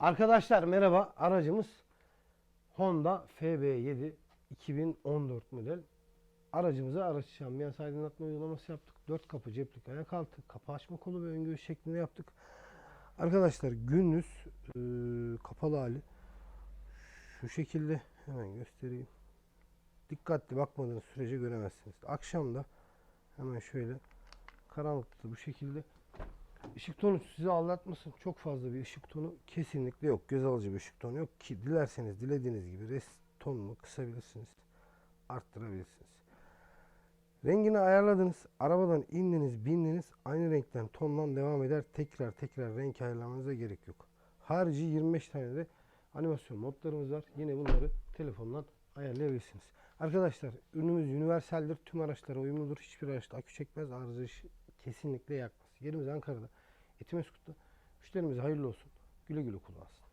Arkadaşlar merhaba. Aracımız Honda FB7 2014 model. Aracımıza araç şambiyans aydınlatma uygulaması yaptık. 4 kapı ceplik ayak altı, kapı açma kolu ve ön göğüs şeklinde yaptık. Arkadaşlar gündüz e, kapalı hali şu şekilde hemen göstereyim. Dikkatli bakmadığınız sürece göremezsiniz. Akşam da hemen şöyle karanlıkta bu şekilde Işık tonu sizi aldatmasın. Çok fazla bir ışık tonu kesinlikle yok. Göz alıcı bir ışık tonu yok ki dilerseniz dilediğiniz gibi rest tonunu kısabilirsiniz. Arttırabilirsiniz. Rengini ayarladınız. Arabadan indiniz, bindiniz. Aynı renkten tondan devam eder. Tekrar tekrar renk ayarlamanıza gerek yok. Harici 25 tane de animasyon modlarımız var. Yine bunları telefondan ayarlayabilirsiniz. Arkadaşlar ürünümüz universaldir. Tüm araçlara uyumludur. Hiçbir araçta akü çekmez. Arıza kesinlikle yakmaz. Yerimiz Ankara'da. Etimeskut'ta. Müşterimize hayırlı olsun. Güle güle kullansın.